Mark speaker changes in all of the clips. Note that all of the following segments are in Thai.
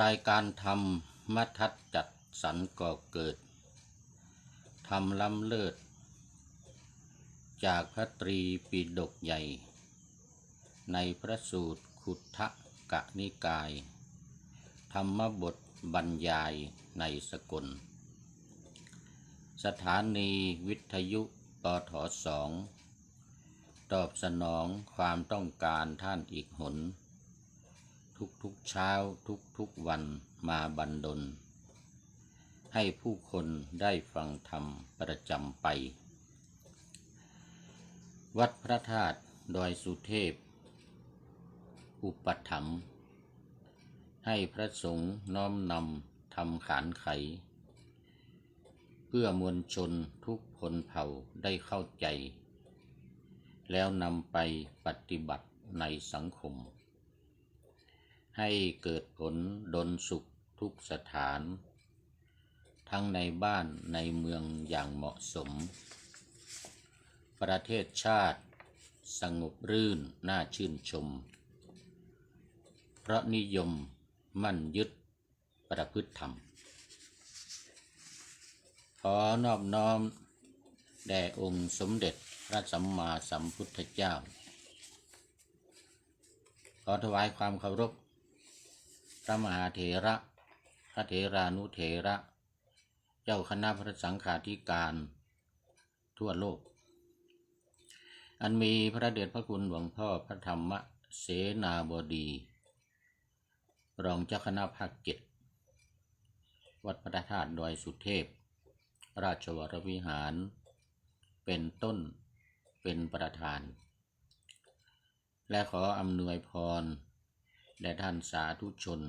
Speaker 1: รายการทำมัทัดจัดสรรก่อเกิดทำล้ำเลิศ จากพระตรีปิฎกใหญ่ ในพระสูตรขุทธกะนิกาย ธรรมบทบรรยายในสกล สถานีวิทยุปทสอง ตอบสนองความต้องการท่านอีกหน ทุกๆเช้าทุกๆวันมาบันดล ให้ผู้คนได้ฟังธรรมประจำไป วัดพระธาตุดอยสุเทพ อุปถัมภ์ให้พระสงฆ์น้อมนำทำขานไข เพื่อมวลชนทุกพลเผ่าได้เข้าใจ แล้วนำไปปฏิบัติในสังคม ให้เกิดผลดลสุขทุกสถาน ทั้งในบ้านในเมืองอย่างเหมาะสม ประเทศชาติ สงบรื่นน่าชื่นชม เพราะนิยมมั่นยึดประพฤติธรรม ขอนอบน้อม แด่องค์สมเด็จพระสัมมาสัมพุทธเจ้า ขอถวายความเคารพ พระมหาเถระ พระเถรานุเถระ เจ้าคณะพระสังฆาธิการ ทั่วโลก อันมีพระเดชพระคุณหลวงพ่อพระธรรมเสนาบดี รองเจ้าคณะภาคเจ็ดวัดพระธาตุดอยสุเทพ ราชวรวิหาร เป็นต้นเป็นประธาน และขออำนวยพร แด่ท่านสาธุชน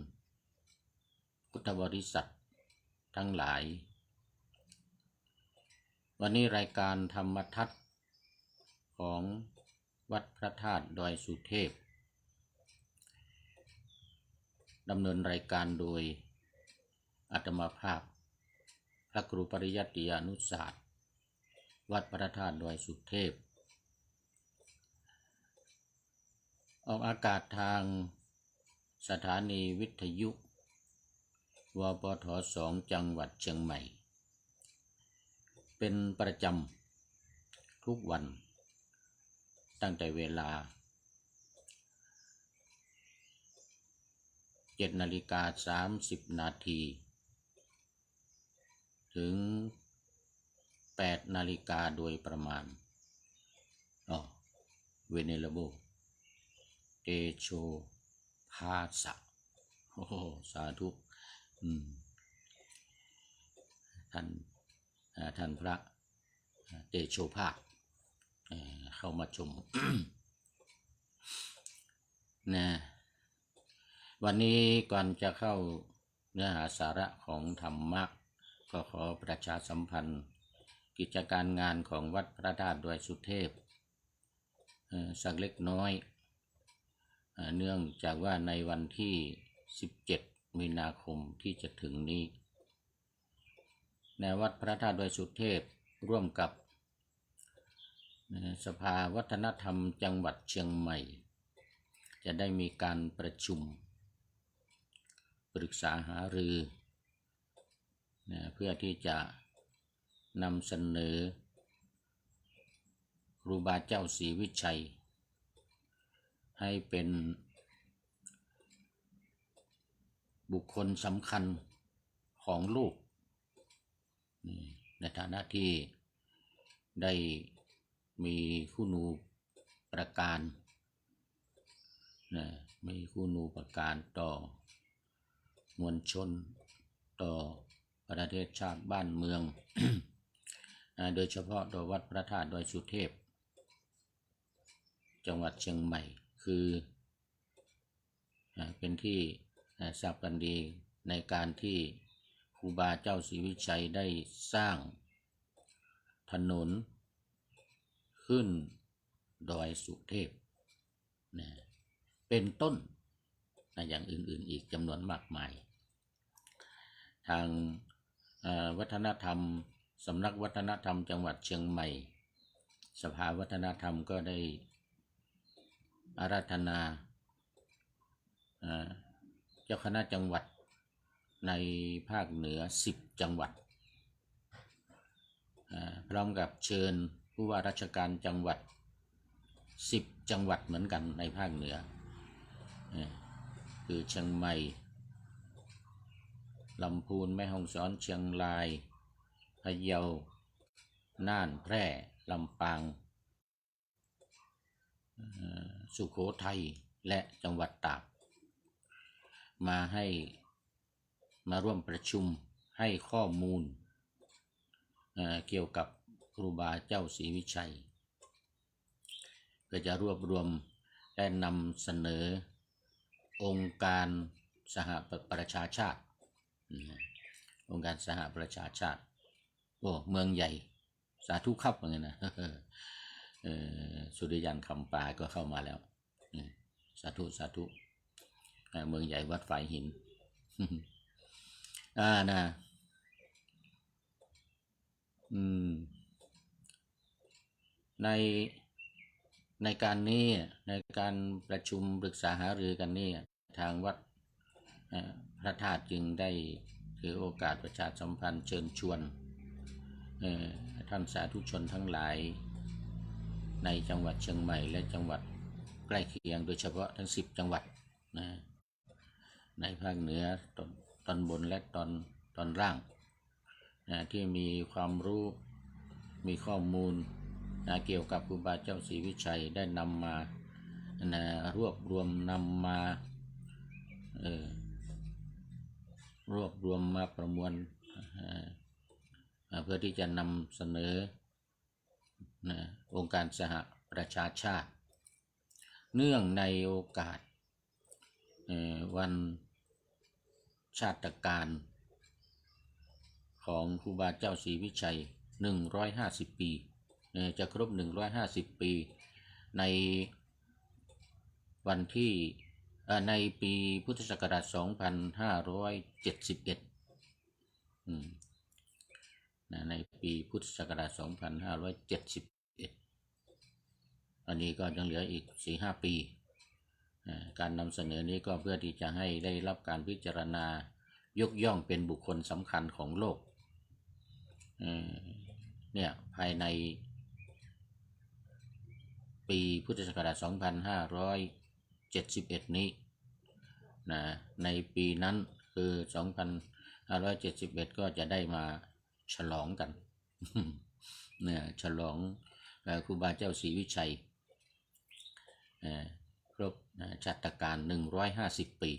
Speaker 1: พุทธบริษัททั้งหลาย วันนี้รายการธรรมทัศน์ของวัดพระธาตุดอยสุเทพดำเนินรายการโดยอาตมาภาพ พระครูปริยัติยานุศาสตร์ วัดพระธาตุดอยสุเทพ ออกอากาศทาง สถานีวิทยุ วปทสองจังหวัดเชียงใหม่ เป็นประจำทุกวัน ตั้งแต่เวลาเจ็ดนาฬิกาสามสิบนาที ถึงแปดนาฬิกาโดยประมาณอ๋อเวเนลโบเตโช ภาสะโอ้โหสาธุท่านท่านพระเตโชภาคเเข้ามาชมนะวันนี้ก่อนจะเข้าเนื้อหาสาระของธรรมะ ก็ขอประชาสัมพันธ์ กิจการงานของวัดพระธาตุดอยสุเทพสักเล็กน้อย เนื่องจากว่าในวันที่ 17 มีนาคมที่จะถึงนี้ในวัดพระธาตุดอยสุเทพร่วมกับสภาวัฒนธรรมจังหวัดเชียงใหม่ จะได้มีการประชุม ปรึกษาหารือนะเพื่อที่จะนำเสนอครูบาเจ้าศรีวิชัย ให้เป็นบุคคลสำคัญของโลกในฐานะที่ได้มีคุณูประการนะมีคุณูประการต่อมวลชนต่อประเทศชาติบ้านเมือง โดยเฉพาะต่อวัดพระธาตุดอยสุเทพ จังหวัดเชียงใหม่ คือเป็นที่ทราบกันดีในการที่ครูบาเจ้าศรีวิชัยได้สร้างถนนขึ้นดอยสุเทพนะเป็นต้นนะอย่างอื่นๆอีกจำนวนมากมาย ทางวัฒนธรรมสำนักวัฒนธรรมจังหวัดเชียงใหม่ สภาวัฒนธรรมก็ได้ อาราธนาเจ้าคณะจังหวัดในภาคเหนือ 10 จังหวัด พร้อมกับเชิญผู้ว่าราชการจังหวัด 10 จังหวัดเหมือนกันในภาคเหนือ คือเชียงใหม่ลำพูนแม่ฮ่องสอนเชียงรายพะเยาน่านแพร่ลำปาง สุโขทัยและจังหวัดตาก มาให้มาร่วมประชุมให้ข้อมูลเเกี่ยวกับครูบาเจ้าศรีวิชัยก็จะรวบรวมและนำเสนอองค์การสหประชาชาติ องค์การสหประชาชาติ โอ้ เมืองใหญ่ สาธุครับว่าไงนะเออ สุริยันคำปาก็เข้ามาแล้วสาธุสาธุเมืองใหญ่วัดฝายหินอ่านะอืม ในในการนี้ในการประชุมปรึกษาหารือกันนี่ทางวัดพระธาตุจึงได้ถือโอกาสประชาสัมพันธ์เชิญชวนท่านสาธุชนทั้งหลาย ในจังหวัดเชียงใหม่และจังหวัดใกล้เคียงโดยเฉพาะทั้ง 10 จังหวัดนะในภาคเหนือตอนตอนบนและตอนตอนล่างนะที่มีความรู้มีข้อมูลนะเกี่ยวกับครูบาเจ้าศรีวิชัยได้นำมานะรวบรวมนำมาเออรวบรวมมาประมวลเพื่อที่จะนำเสนอ นะองค์การสหประชาชาติ เนื่องในโอกาสวันชาติการ ของครูบาเจ้าศรีวิชัย 150 ปีเอ่อจะครบ 150 ปี ในวันที่ในปีพุทธศักราช 2571อืมนะในปีพุทธศักราช 2571 อันนี้ก็ยังเหลืออีก4-5ปีอ่าการนำเสนอนี้ก็เพื่อที่จะให้ได้รับการพิจารณายกย่องเป็นบุคคลสำคัญของโลกเนี่ยภายในปีพุทธศักราช 2571 นี้นะในปีนั้นคือ 2571 ก็จะได้มาฉลองกันเนี่ยฉลองครูบาเจ้าศรีวิชัย ครบชาตการ 150 ปี